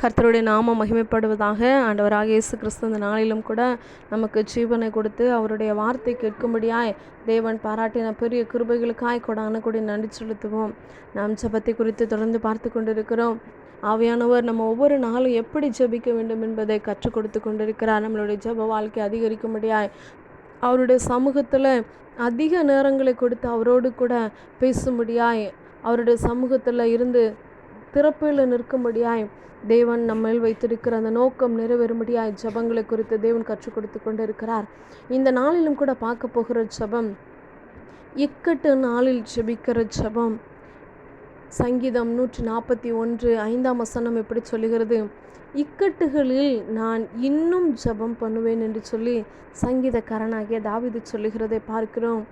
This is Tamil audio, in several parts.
கர்த்தருடைய நாமம் மகிமைப்படுவதாக ஆண்டவராக இயேசு கிறிஸ்து இந்த நாளிலும் கூட நமக்கு ஜீவனை கொடுத்து அவருடைய வார்த்தை கேட்கும்படியாய் தேவன் பாராட்டின பெரிய கிருபைகளுக்காய் கொடான கூடி நன்றி செலுத்துவோம். நாம் ஜெபத்தை குறித்து தொடர்ந்து பார்த்து கொண்டிருக்கிறோம். ஆவியானவர் நம்ம ஒவ்வொரு நாளும் எப்படி ஜெபிக்க வேண்டும் என்பதை கற்றுக் கொடுத்து கொண்டிருக்கிறார். நம்மளுடைய ஜெப வாழ்க்கை அதிகரிக்கும்படியாய் அவருடைய சமூகத்தில் அதிக நேரங்களை கொடுத்து அவரோடு கூட பேசும்படியாய் அவருடைய சமூகத்தில் இருந்து திறப்பில் நிற்கும்படியாய் தேவன் நம்மில் வைத்திருக்கிற அந்த நோக்கம் நிறைவேறும்படியாய் ஜபங்களை குறித்து தேவன் கற்றுக் கொடுத்து கொண்டு இருக்கிறார் இந்த நாளிலும் கூட பார்க்க போகிற ஜபம் இக்கட்டு நாளில் ஜெபிக்கிற ஜபம். சங்கீதம் நூற்றி நாற்பத்தி ஒன்று ஐந்தாம் வசனம் எப்படி சொல்லுகிறது? இக்கட்டுகளில் நான் இன்னும் ஜபம் பண்ணுவேன் என்று சொல்லி சங்கீதக்காரனாகிய தாவிது சொல்லுகிறதை பார்க்கிறோம்.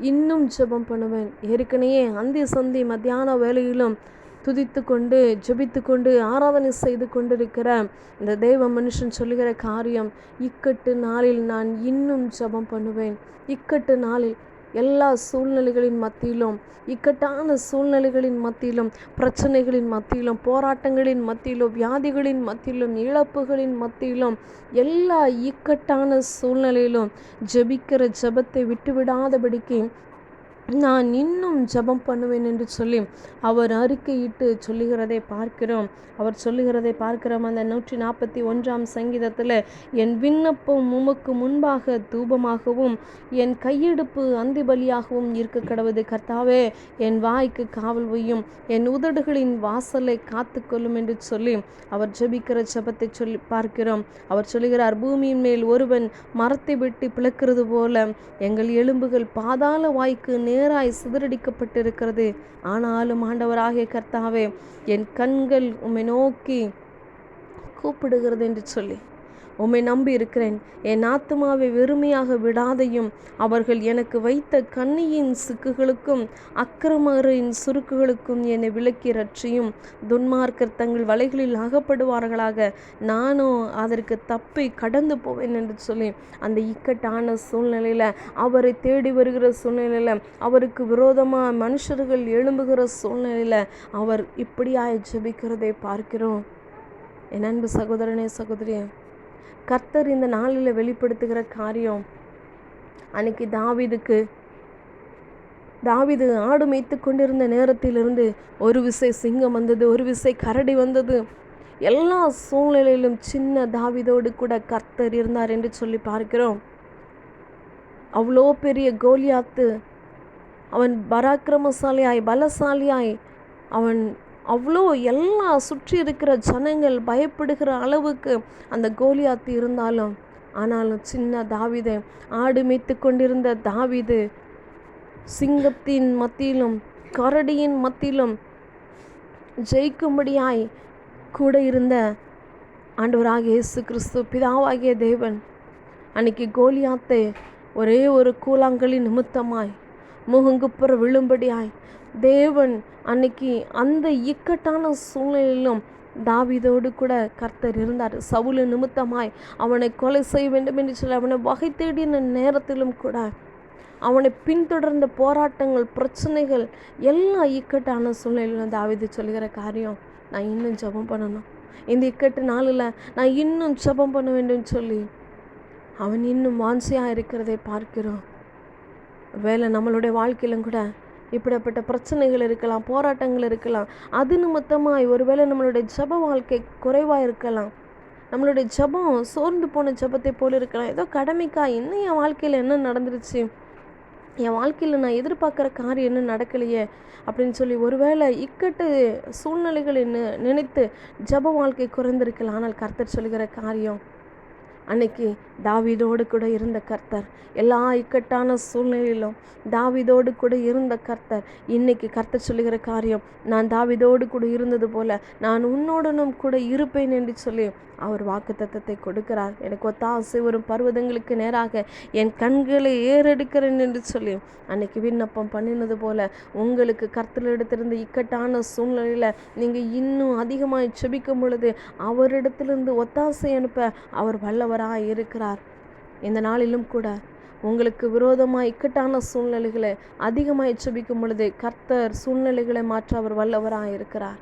இன்னும் ஜபம் பண்ணுவேன். ஏற்கனவே அந்தி சந்தி மத்தியான வேலையிலும் துதித்து கொண்டு ஜபித்து கொண்டு ஆராதனை செய்து கொண்டிருக்கிற இந்த தெய்வ மனுஷன் சொல்லுகிற காரியம் இக்கட்டு நாளில் நான் இன்னும் ஜபம் பண்ணுவேன். இக்கட்டு நாளில் எல்லா சூழ்நிலைகளின் மத்தியிலும் இக்கட்டான சூழ்நிலைகளின் மத்தியிலும் பிரச்சனைகளின் மத்தியிலும் போராட்டங்களின் மத்தியிலும் வியாதிகளின் மத்தியிலும் இழப்புகளின் மத்தியிலும் எல்லா இக்கட்டான சூழ்நிலையிலும் ஜெபிக்கிற ஜெபத்தை விட்டுவிடாதபடிக்கு நான் இன்னும் ஜெபம் பண்ணுவேன் என்று சொல்லி அவர் அறிக்கையிட்டு சொல்லுகிறதை பார்க்கிறோம். அவர் சொல்லுகிறதை பார்க்கிறோம். அந்த நூற்றி நாற்பத்தி ஒன்றாம் சங்கீதத்தில் என் விண்ணப்பம் உமக்கு முன்பாக தூபமாகவும் என் கையெடுப்பு அந்தி பலியாகவும் இருக்க கடவுது கர்த்தாவே என் வாய்க்கு காவல் வையும் என் உதடுகளின் வாசலை காத்து கொள்ளும் என்று சொல்லி அவர் ஜெபிக்கிற ஜெபத்தை சொல்லி பார்க்கிறோம். அவர் சொல்லுகிறார் பூமியின் மேல் ஒருவன் மரத்தை வெட்டி பிளக்கிறது போல எங்கள் எலும்புகள் பாதாள வாய்க்கு நேராய் சிதறடிக்கப்பட்டிருக்கிறது. ஆனாலும் ஆண்டவராகிய கர்த்தாவே என் கண்கள் உம்மை நோக்கி கூப்பிடுகிறது என்று சொல்லி. உம்மை நம்பி இருக்கிறேன். என் ஆத்மாவை வெறுமையாக விடாதையும் அவர்கள் எனக்கு வைத்த கண்ணியின் சிக்குகளுக்கும் அக்கிரமரின் சுருக்குகளுக்கும் என்னை விலக்கி ரட்சியும். துன்மார்க்கர் தங்கள் வலைகளில் அகப்படுவார்களாக. நானும் அதற்கு தப்பி கடந்து போவேன் என்று சொல்லி அந்த இக்கட்டான சூழ்நிலையில் அவரை தேடி வருகிற சூழ்நிலையில் அவருக்கு விரோதமாக மனுஷர்கள் எழும்புகிற சூழ்நிலையில் அவர் இப்படியாய் ஜெபிக்கிறதை பார்க்கிறோம். என் அன்பு சகோதரனே சகோதரியே கர்த்தர் இந்த நாளில் வெளிப்படுத்துகிற காரியம் அன்னைக்கு தாவிதுக்கு. தாவிது ஆடு மேய்த்து கொண்டிருந்த நேரத்திலிருந்து ஒரு விசை சிங்கம் வந்தது ஒரு விசை கரடி வந்தது. எல்லா சூழ்நிலையிலும் சின்ன தாவிதோடு கூட கர்த்தர் இருந்தார் என்று சொல்லி பார்க்கிறோம். அவ்வளோ பெரிய கோலியாத்து. அவன் பராக்கிரமசாலியாய் பலசாலியாய் அவன் அவ்வளோ எல்லா சுற்றி இருக்கிற ஜனங்கள் பயப்படுகிற அளவுக்கு அந்த கோலியாத்து இருந்தாலும். ஆனாலும் சின்ன தாவிதை ஆடு மேய்த்து கொண்டிருந்த தாவிது சிங்கத்தின் மத்தியிலும் கரடியின் மத்தியிலும் ஜெயிக்கும்படியாய் கூட இருந்த ஆண்டவராக இயேசு கிறிஸ்து பிதாவாகிய தேவன் அன்னைக்கு கோலியாத்தை ஒரே ஒரு கூழாங்கலின் நிமித்தமாய் முகங்குப்புற விழும்படியாய். தேவன் அன்னைக்கு அந்த இக்கட்டான சூழ்நிலையிலும் தாவிதோடு கூட கர்த்தர் இருந்தார். சவுல நிமித்தமாய் அவனை கொலை செய்ய வேண்டும் என்று சொல்லி அவனை வகை தேடின நேரத்திலும் கூட அவனை பின்தொடர்ந்த போராட்டங்கள் பிரச்சனைகள் எல்லா இக்கட்டான சூழ்நிலையிலும் தாவிது சொல்கிற காரியம் நான் இன்னும் ஜெபம் பண்ணணும். இந்த இக்கட்டு நாளில் நான் இன்னும் ஜெபம் பண்ண வேண்டும் சொல்லி அவன் இன்னும் வாஞ்சியாக இருக்கிறதை பார்க்கிறோம். வேலை நம்மளுடைய வாழ்க்கையிலும் கூட இப்படிப்பட்ட பிரச்சனைகள் இருக்கலாம் போராட்டங்கள் இருக்கலாம். அது நிமித்தமாய் ஒருவேளை நம்மளுடைய ஜப வாழ்க்கை குறைவாக இருக்கலாம். நம்மளுடைய ஜபம் சோர்ந்து போன ஜபத்தை போல இருக்கலாம். ஏதோ கடமைக்கா இன்னும் என் வாழ்க்கையில் என்ன நடந்துருச்சு? என் வாழ்க்கையில் நான் எதிர்பார்க்குற காரியம் என்ன நடக்கலையே? அப்படின்னு சொல்லி ஒருவேளை இக்கட்டு சூழ்நிலைகளை நினைத்து ஜப வாழ்க்கை குறைந்திருக்கலாம். ஆனால் கர்த்தர் சொல்கிற காரியம் அன்னைக்கு தாவிதோடு கூட இருந்த கர்த்தர் எல்லா இக்கட்டான சூழ்நிலையிலும் தாவிதோடு கூட இருந்த கர்த்தர். இன்னைக்கு கர்த்தர் சொல்லுகிற காரியம் நான் தாவிதோடு கூட இருந்தது போல நான் உன்னோடனும் கூட இருப்பேன் என்று சொல்லி அவர் வாக்கு தத்தத்தை கொடுக்கிறார். எனக்கு ஒத்தாசை வரும் பர்வதங்களுக்கு நேராக என் கண்களை ஏறெடுக்கிறேன் என்று சொல்லி அன்னைக்கு விண்ணப்பம் பண்ணினது போல உங்களுக்கு கர்த்தரிடத்திலிருந்து எடுத்திருந்த இக்கட்டான சூழ்நிலையில் நீங்கள் இன்னும் அதிகமாக செபிக்கும் பொழுது அவரிடத்திலிருந்து ஒத்தாசை அனுப்ப அவர் வல்லவராக இருக்கிறார். இந்த நாளிலும் கூட உங்களுக்கு விரோதமாக இக்கட்டான சூழ்நிலைகளை அதிகமாக எச்சபிக்கும் பொழுது கர்த்தர் சூழ்நிலைகளை மாற்ற அவர் வல்லவராக இருக்கிறார்.